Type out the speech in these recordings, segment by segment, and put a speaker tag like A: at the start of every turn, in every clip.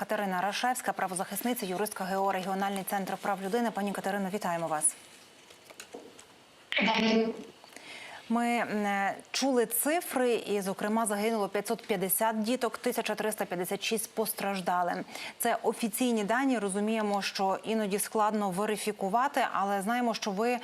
A: Катерина Рашевська, правозахисниця, юристка ГО регіональний центр прав людини. Пані Катерино, вітаємо вас. Ми е, чули цифри, і, зокрема, загинуло 550 діток, 1356 постраждали. Це офіційні дані. Розуміємо, що іноді складно верифікувати, але знаємо, що ви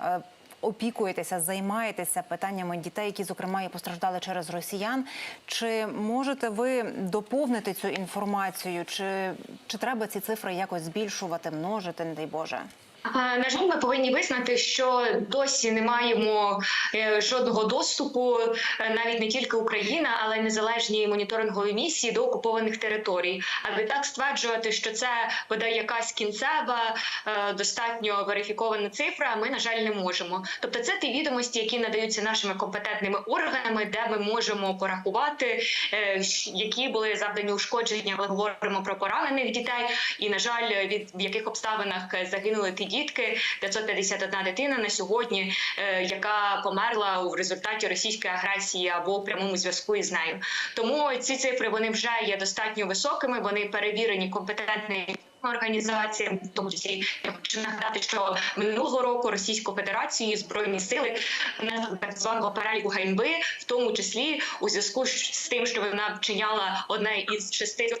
A: е, опікуєтеся, займаєтеся питаннями дітей, які, зокрема, і постраждали через росіян. Чи можете ви доповнити цю інформацію? Чи, чи треба ці цифри якось збільшувати, множити, не дай Боже?
B: А, На жаль, ми повинні визнати, що досі не маємо е, жодного доступу, е, навіть не тільки Україна, але й незалежні моніторингові місії до окупованих територій. Аби так стверджувати, що це бодай якась кінцева, е, достатньо верифікована цифра, ми на жаль не можемо. Тобто, це ті відомості, які надаються нашими компетентними органами, де ми можемо порахувати, е, які були завдані ушкодження. Ми говоримо про поранених дітей, і на жаль, від в яких обставинах е, загинули ті дітки. 551 дитина на сьогодні, е, яка померла у результаті російської агресії або в прямому зв'язку із нею. Тому ці цифри вони вже є достатньо високими. Вони перевірені компетентними організаціями, тому числі я хочу нагадати, що минулого року Російською Федерацією збройні сили внесли так званого переліку ганьби, в тому числі у зв'язку з тим, що вона вчиняла одне із шести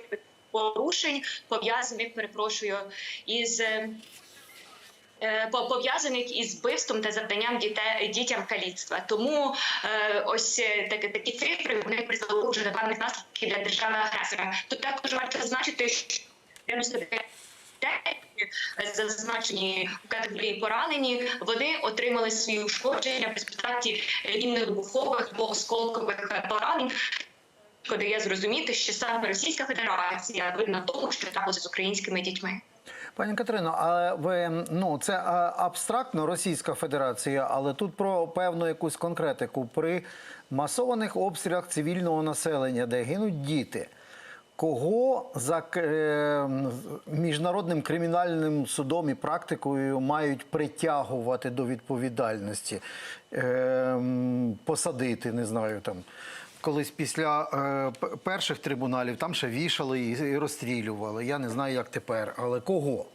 B: порушень, пов'язаних, перепрошую, із. Е, по- пов'язаних із вбивством та завданням дітей дітям каліцтва. Тому е, ось е, такі, такі цифри вони призвели вже до певних наслідків для держави агресора. Тут також варто зазначити, що 99 зазначені в категорії поранені, вони отримали свої ушкодження в результаті мінно-вибухових або осколкових поранень. Дає зрозуміти, що саме Російська Федерація винна тому, що трапилося з українськими дітьми.
C: Пані Катерино, а ви ну це абстрактно Російська Федерація, але тут про певну якусь конкретику при масованих обстрілах цивільного населення, де гинуть діти. Кого за е, міжнародним кримінальним судом і практикою мають притягувати до відповідальності, е, посадити, не знаю там. Колись після е, перших трибуналів там ще вішали і, і розстрілювали. Я не знаю, як тепер, але кого?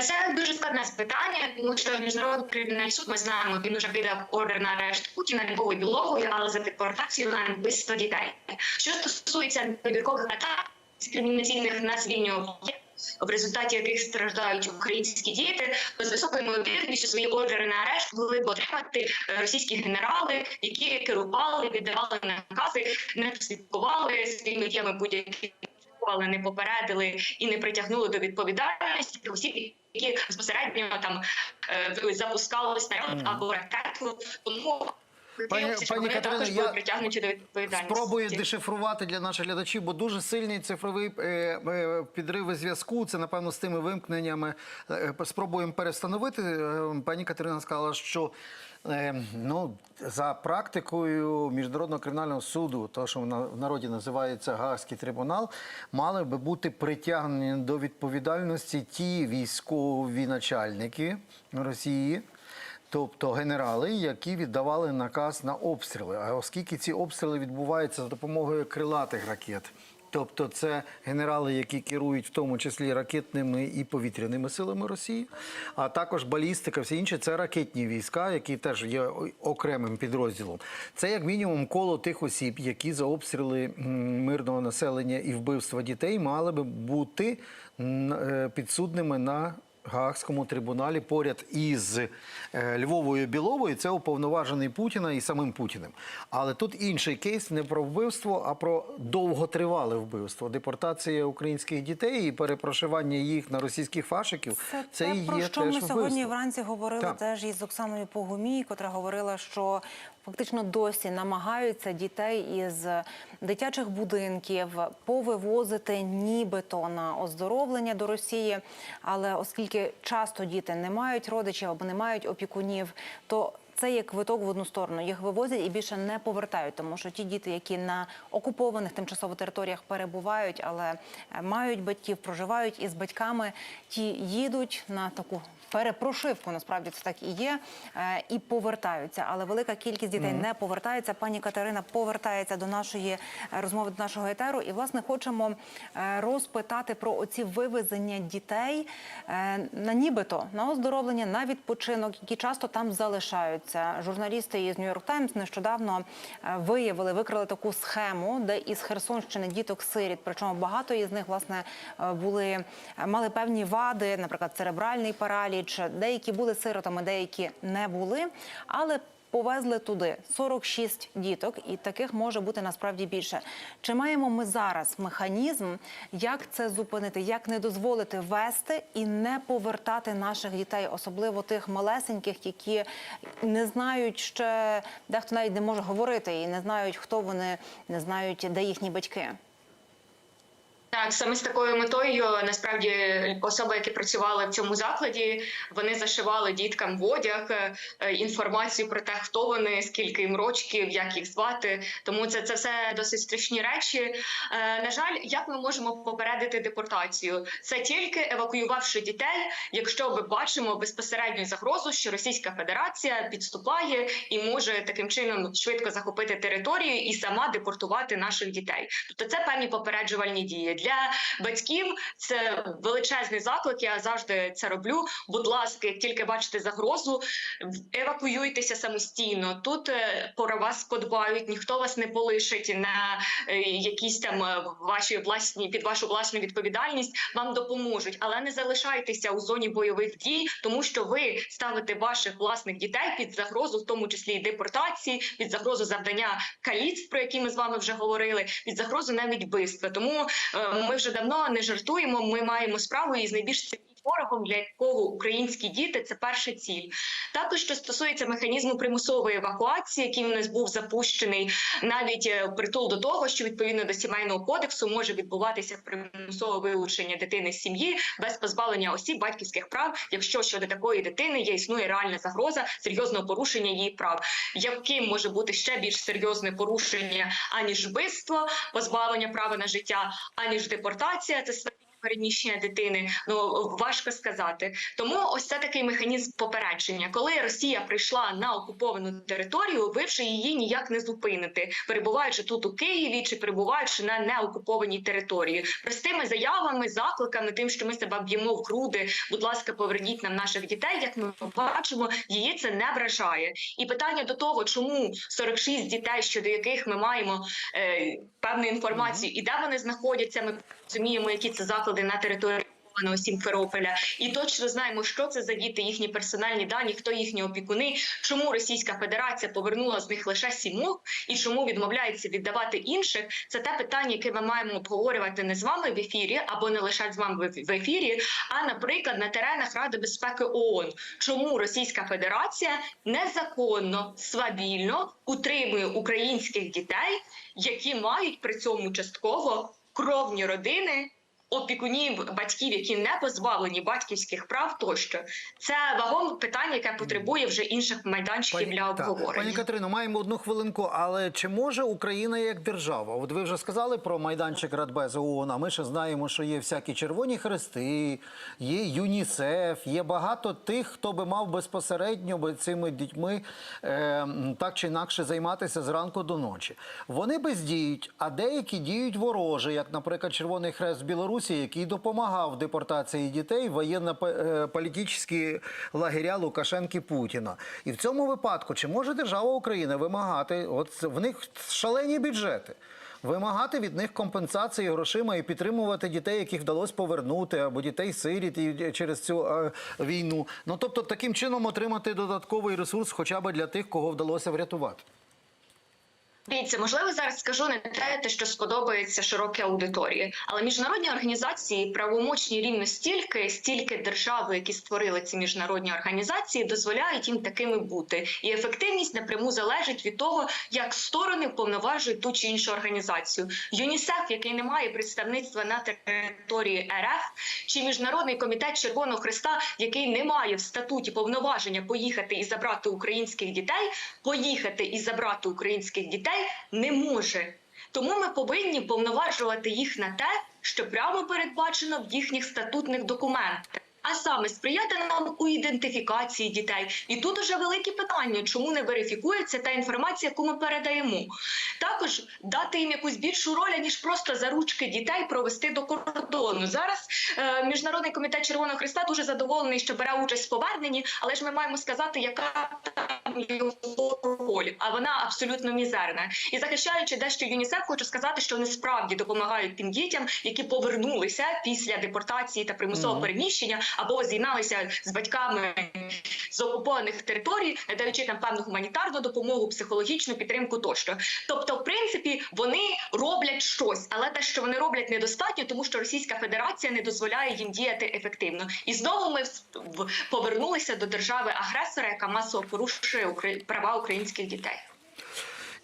B: Це дуже складне питання, тому що міжнародний кримінальний суд ми знаємо, він уже видав ордер на арешт Путіна не було біловою, але за депортацію на вбивство дітей. Що стосується вибіркових атак дискримінаційних на об'єкти, в результаті яких страждають українські діти, то з високою ймовірністю свої ордери на арешт могли б отримати е, російські генерали, які керували, віддавали накази, не слідкували своїми діями будь-які але не попередили і не притягнули до відповідальності осіб, які безпосередньо там е, запускали снаряд або ракету. Тому
C: Пані-
B: щоб
C: пані
B: вони
C: Катерино,
B: також
C: я
B: були притягнуті до відповідальності.
C: Спробую дешифрувати для наших глядачів, бо дуже сильний цифровий е, е, підриви зв'язку. Це напевно з тими вимкненнями. Е, Спробуємо перестановити. Пані Катерина сказала, що ну за практикою міжнародного кримінального суду, то що в в народі називається Гаагський трибунал, мали би бути притягнені до відповідальності ті військові начальники Росії. Тобто генерали, які віддавали наказ на обстріли. А оскільки ці обстріли відбуваються за допомогою крилатих ракет, тобто це генерали, які керують в тому числі ракетними і повітряними силами Росії, а також балістика, все інше це ракетні війська, які теж є окремим підрозділом. Це як мінімум коло тих осіб, які за обстріли мирного населення і вбивства дітей мали би бути е, підсудними на Гаагському трибуналі поряд із е, Львовою Біловою це уповноважений Путіна і самим Путіним. Але тут інший кейс не про вбивство, а про довготривале вбивство. Депортація українських дітей і перепрошивання їх на російських фашиків.
A: Це,
C: Це,
A: те,
C: і
A: про що
C: теж
A: ми сьогодні вранці говорили
C: Так.
A: теж із Оксаною Погомій, котра говорила, що фактично досі намагаються дітей із дитячих будинків повивозити нібито на оздоровлення до Росії. Але оскільки часто діти не мають родичів або не мають опікунів, то це є квиток в одну сторону. Їх вивозять і більше не повертають, тому що ті діти, які на окупованих тимчасово територіях перебувають, але е, мають батьків, проживають із батьками, ті їдуть на таку. Перепрошивку насправді це так і є, е, і повертаються. Але велика кількість дітей не повертається. Пані Катерина повертається до нашої е, розмови до нашого етеру. І власне хочемо розпитати про оці вивезення дітей на нібито на оздоровлення, на відпочинок, які часто там залишаються. Журналісти із Нью-Йорк Таймс нещодавно е, виявили, викрили таку схему, де із Херсонщини діток сиріт. Причому багато із них власне е, були е, мали певні вади, наприклад, церебральний параліч. Деякі були сиротами, деякі не були, але Повезли туди 46 діток, і таких може бути насправді більше. Чи маємо ми зараз механізм, як це зупинити, як не дозволити вести і не повертати наших дітей, особливо тих малесеньких, які не знають ще дехто навіть не може говорити і не знають, хто вони, не знають, де їхні батьки.
B: Саме з такою метою насправді особи, які працювали в цьому закладі, вони зашивали діткам в одяг е, інформацію про те, хто вони, скільки їм рочків, як їх звати. Тому це, це все досить страшні речі. Е, На жаль, як ми можемо попередити депортацію? Це тільки евакуювавши дітей, якщо ми бачимо безпосередню загрозу, що Російська Федерація підступає і може таким чином швидко захопити територію і сама депортувати наших дітей. Тобто це певні попереджувальні дії для батьків. Це величезний заклик. Я завжди це роблю. Будь ласка, як тільки бачите загрозу, евакуюйтеся самостійно. Тут е, про вас подбають, ніхто вас не полишить на е, якісь там е, ваші власні під вашу власну відповідальність. Вам допоможуть, але не залишайтеся у зоні бойових дій, тому що ви ставите ваших власних дітей під загрозу, в тому числі і депортації, під загрозу завдання каліцтв, про які ми з вами вже говорили, під загрозу навіть вбивства. Тому е, ми вже давно не жартуємо. Ми маємо справу із найбільш ворогом, для якого українські діти це перша ціль. Також що стосується механізму примусової евакуації, який у нас був запущений, навіть е, притул до того, що відповідно до сімейного кодексу може відбуватися примусове вилучення дитини з сім'ї без позбавлення осіб батьківських прав, якщо щодо такої дитини є існує реальна загроза серйозного порушення її прав. Яким може бути ще більш серйозне порушення аніж вбивство, позбавлення права на життя, аніж депортація, це переміщення дитини. Ну важко сказати. Тому ось це такий механізм попередження. Коли Росія прийшла на окуповану територію, ви вже її ніяк не зупините, перебуваючи тут у Києві чи перебуваючи на неокупованій території, простими заявами, закликами, тим, що ми себе б'ємо в груди. Будь ласка, поверніть нам наших дітей. Як ми бачимо, її це не вражає. І питання до того, чому 46 дітей, щодо яких ми маємо е, певну інформацію, і де вони знаходяться, ми розуміємо, які це заклади на території. Сімферополя, і точно знаємо, що це за діти, їхні персональні дані, хто їхні опікуни, чому Російська Федерація повернула з них лише сімох, і чому відмовляється віддавати інших. Це те питання, яке ми маємо обговорювати не з вами в ефірі, або не лише з вами в- ефірі, а наприклад на теренах Ради безпеки ООН. Чому Російська Федерація незаконно свавільно утримує українських дітей, які мають при цьому частково кровні родини. Опікунів батьків, які не позбавлені батьківських прав, тощо це вагоме питання, яке потребує вже інших майданчиків для
C: так.
B: обговорення.
C: Пані Катерино, маємо одну хвилинку, але чи може Україна як держава? От ви вже сказали про майданчик Радбезу ООН, а ми ще знаємо, що є всякі червоні хрести, є ЮНІСЕФ, є багато тих, хто би мав безпосередньо би цими дітьми е, так чи інакше займатися зранку до ночі. Вони бездіють, а деякі діють вороже, як, наприклад, Червоний Хрест в Білорусі, який допомагав депортації дітей в воєнно-політичні лагеря Лукашенки Путіна. І в цьому випадку, чи може держава України вимагати, от в них шалені бюджети. Вимагати від них компенсації грошима і підтримувати дітей, яких вдалося повернути, або дітей сиріт через цю е, війну. Ну тобто, таким чином отримати додатковий ресурс, хоча б для тих, кого вдалося врятувати.
B: Дивіться, можливо, зараз скажу не те, що сподобається широкій аудиторії, але міжнародні організації правомочні рівно стільки, стільки держави, які створили ці міжнародні організації, дозволяють їм такими бути. І ефективність напряму залежить від того, як сторони повноважують ту чи іншу організацію. ЮНІСЕФ, який не має представництва на території РФ, чи міжнародний комітет Червоного Христа, який не має в статуті повноваження поїхати і забрати українських дітей, поїхати і забрати українських дітей не може. Тому ми повинні повноважувати їх на те, що прямо передбачено в їхніх статутних документах. А саме сприяти нам у ідентифікації дітей, і тут уже великі питання, чому не верифікується та інформація, яку ми передаємо. Також дати їм якусь більшу роль, ніж просто за ручки дітей провести до кордону. Зараз е, міжнародний комітет Червоного Христа дуже задоволений, що бере участь в поверненні, але ж ми маємо сказати, яка там його роль, а вона абсолютно мізерна. І захищаючи дещо ЮНІСЕФ, хочу сказати, що вони справді допомагають тим дітям, які повернулися після депортації та примусового переміщення або з'єдналися з батьками з окупованих територій, надаючи там певну гуманітарну допомогу, психологічну підтримку тощо. Тобто, в принципі, вони роблять щось, але те, що вони роблять, недостатньо, тому що Російська Федерація не дозволяє їм діяти ефективно. І знову ми повернулися до держави агресора, яка масово порушує права українських дітей.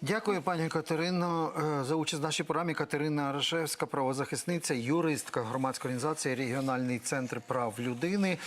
C: Дякую, пані Катерино, е, за участь в нашій програмі. Катерина Рашевська, правозахисниця, юристка громадської організації Регіональний центр прав людини.